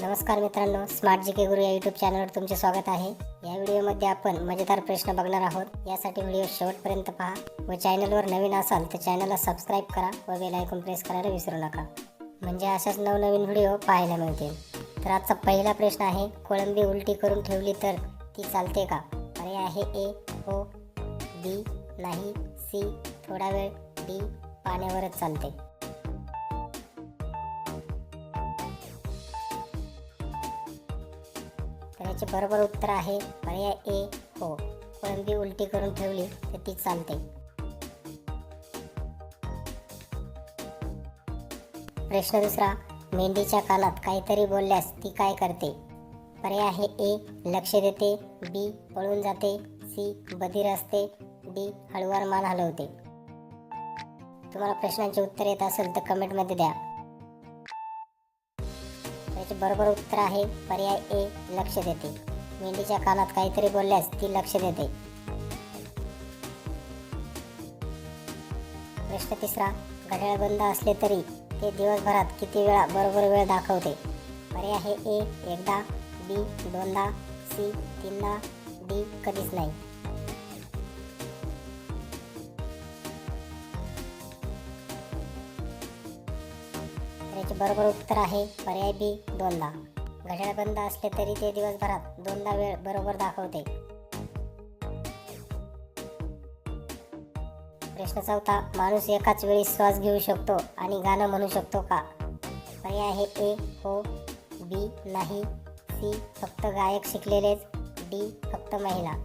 नमस्कार मित्रांनो स्मार्ट जी के गुरु या यूट्यूब चॅनलवर तुमचे स्वागत आहे. या व्हिडिओमध्ये आपण मजेदार प्रश्न बघणार आहोत. यासाठी व्हिडिओ शेवटपर्यंत पहा. व चॅनलवर नवीन असाल तर चॅनलला सबस्क्राईब करा व बेल आयकॉन प्रेस करायला विसरू नका. म्हणजे अशाच नवनवीन व्हिडिओ पाहायला मिळतील. तर आजचा पहिला प्रश्न आहे कोळंबी उलटी करून ठेवली तर ती चालते का? पर्याय आहे ए हो बी नाही सी थोडा वेळ डी पाण्यावरच चालते. याचे बरोबर उत्तर आहे. पर्याय ए हो. कोळंबी उलटी करून ठेवली तर ती चालते. प्रश्न दुसरा मेंढीच्या कानात काहीतरी बोलल्यास ती काय करते? पर्याय आहे ए लक्ष देते. बी पळून जाते. सी बधीर असते. डी हळूवार मान हलवते. तुम्हाला प्रश्नांचे उत्तर येत असेल तर कमेंटमध्ये द्या. त्याचे बरोबर उत्तर आहे पर्याय ए लक्ष देते. मेंढीच्या कानात काहीतरी बोलल्यास ती लक्ष देते. प्रश्न तिसरा घड्याळ बंद असले तरी ते दिवसभरात किती वेळा बरोबर वेळ दाखवते? पर्याय आहे ए एकदा बी दोनदा सी तीनदा डी कधीच नाही. याचे बरोबर उत्तर आहे पर्याय बी दोनदा. घड्याळ बंद असले तरी ते दिवसभरात दोनदा वेळ बरोबर दाखवते. प्रश्न चौथा माणूस एकाच वेळी श्वास घेऊ शकतो आणि गाणं म्हणू शकतो का? पर्याय आहे ए हो बी नाही सी फक्त गायक शिकलेलेच डी फक्त महिला.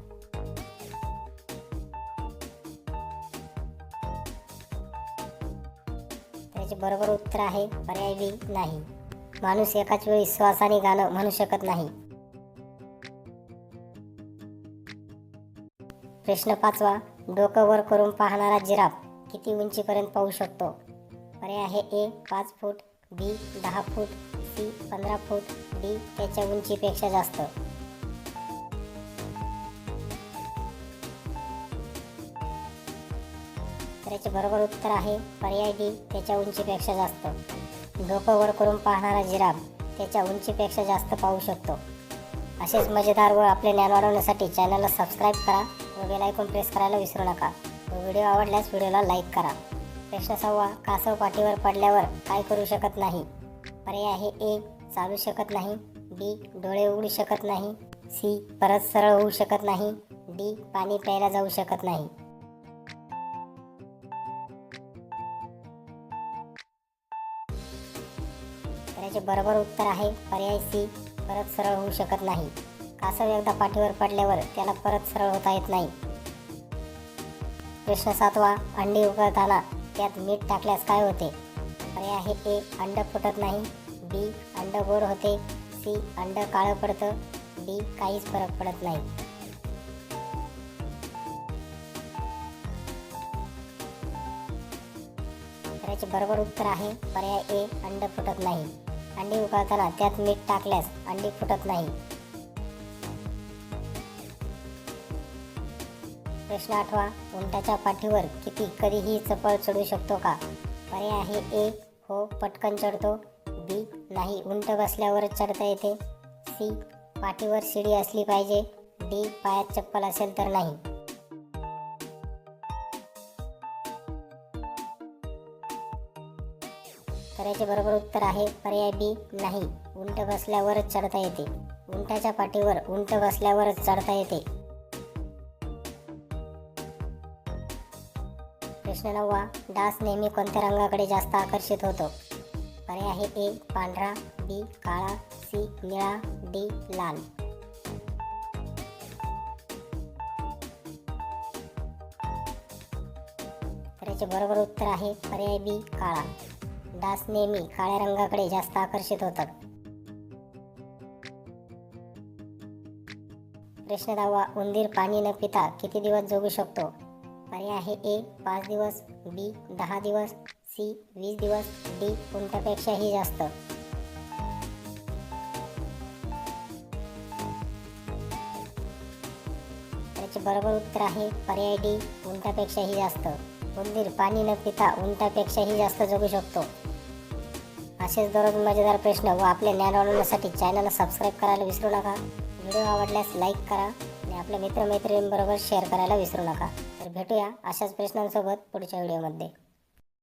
त्याचे बरोबर उत्तर आहे पर्याय बी नाही. माणूस एकाच वेळी श्वासाने गाणं म्हणू शकत नाही. प्रश्न पाचवा डोकं वर करून पाहणारा जिराफ किती उंचीपर्यंत पाहू शकतो? पर्याय आहे ए पाच फूट बी दहा फूट सी पंधरा फूट डी त्याच्या उंचीपेक्षा जास्त. याचे बरोबर उत्तर आहे पर्याय डी त्याच्या उंचीपेक्षा जास्त. डोकं वर करून पाहणारा जिराफ त्याच्या उंचीपेक्षा जास्त पाहू शकतो. असेच मजेदार व आपले ज्ञान वाढवण्यासाठी चॅनलला सबस्क्राईब करा व बेल आयकॉन प्रेस करायला विसरू नका. व व्हिडिओ आवडल्यास व्हिडिओला लाईक करा. प्रश्न सव्वा कासव पाठीवर पडल्यावर काय करू शकत नाही? पर्याय आहे ए चालू शकत नाही. बी डोळे उघडू शकत नाही. सी परत सरळ होऊ शकत नाही. डी पाणी प्यायला जाऊ शकत नाही. तर याचे बरोबर उत्तर आहे. पर्याय सी परत सरळ होऊ शकत नाही. कासव एकदा पाठीवर पडल्यावर त्याला परत सरळ होता येत नाही. प्रश्न सातवा अंडी उकळताना त्यात मीठ टाकल्यास काय होते? पर्याय आहे ए अंड फुटत नाही. बी अंड गोड होते. सी अंड काळं पडतं. डी काहीच फरक पडत नाही. तर याचे बरोबर उत्तर आहे पर्याय ए अंड फुटत नाही. अंडी उकळताना त्यात मीठ टाकल्यास अंडी फुटत नाही. प्रश्न आठवा उंटाच्या पाठीवर किती कधीही चपळ चढू शकतो का? पर्याय आहे ए हो पटकन चढतो. बी नाही उंट बसल्यावरच चढता येते. सी पाठीवर शिडी असली पाहिजे. डी पायात चप्पल असेल तर नाही. तर याचे बरोबर उत्तर आहे पर्याय बी नाही. उंट बसल्यावरच चढता येते. उंटाच्या पाठीवर उंट बसल्यावरच चढता येते. प्रश्न नववा डास नेहमी कोणत्या रंगाकडे जास्त आकर्षित होतो? पर्याय आहे ए पांढरा बी काळा सी निळा डी लाल. तर याचे बरोबर उत्तर आहे पर्याय बी काळा. डास नेहमी काळ्या रंगाकडे जास्त आकर्षित होतात. प्रश्न दहावा उंदीर पाणी न पिता किती दिवस जगू शकतो? पर्याय आहे ए पाच दिवस बी दहा दिवस सी वीस दिवस डी उंटापेक्षाही जास्त. त्याचे बरोबर उत्तर आहे पर्याय डी उंटापेक्षाही जास्त. उंदीर पाणी न पिता उंटापेक्षाही जास्त जगू शकतो. असेच दररोज मजेदार प्रश्न व आपले ज्ञान वाढवण्यासाठी चॅनलला सबस्क्राईब करायला विसरू नका. व्हिडिओ आवडल्यास लाईक करा आणि आपल्या मित्रमैत्रिणींबरोबर शेअर करायला विसरू नका. तर भेटूया अशाच प्रश्नांसोबत पुढच्या व्हिडिओमध्ये